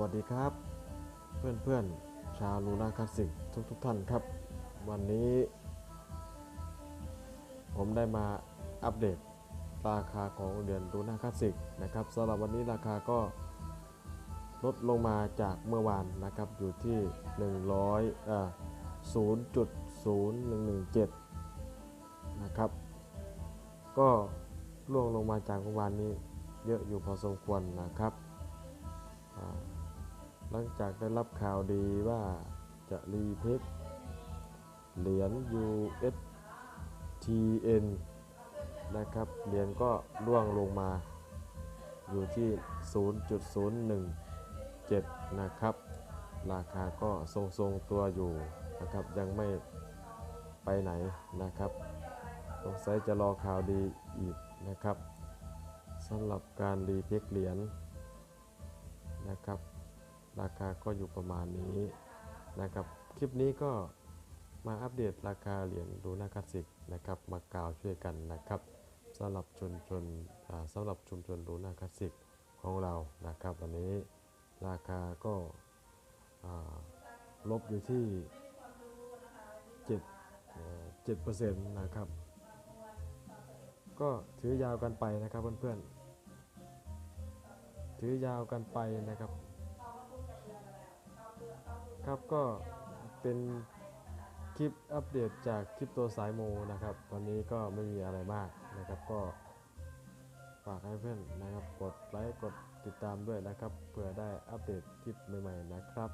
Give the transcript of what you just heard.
วัสดีครับ เพื่อนเพื่อนๆชาวลูน่าคลาสสิกทุกทุกๆท่านครับ วันนี้ ผมได้มาอัปเดตราคาของเหรียญลูน่าคลาสสิกนะครับสำหรับวันนี้ราคาก็ลดลงมาจากเมื่อวานนะครับอยู่ที่ 100อ่า0.0117 นะครับ ก็ล่วงลงมาจากเมื่อวานนี้เยอะอยู่พอสมควรนะครับ หลังจากได้รับข่าวดีว่าจะรีเพคเหรียญ USTN นะครับเหรียญก็ร่วงลงมาอยู่ที่ 0.017 นะครับ ราคาก็ทรงๆตัวอยู่นะครับ ยังไม่ไปไหนนะครับสงสัยจะรอข่าวดีอีกนะครับสำหรับการรีเพคเหรียญนะครับ ราคาก็อยู่ประมาณนี้นะครับ คลิปนี้ก็มาอัปเดตราคาเหรียญดูนาคาสิกนะครับมากล่าวช่วยกันนะครับสำหรับชุมชนสำหรับชุมชนดูนาคาสิกของเรานะครับ วันนี้ราคาก็าลบอยู่ที่7เอ่อ7%นะครับ ก็ถือยาวกันไปนะครับเพื่อนๆถือยาวกันไปนะครับ ครับก็เป็นคลิปอัปเดตจากคลิปตัวสายโมนะครับวันนี้ก็ไม่มีอะไรมากนะครับ ก็ฝากให้เพื่อนนะครับ กดไลค์กดติดตามด้วยนะครับเพื่อได้อัปเดตคลิปใหม่ๆนะครับ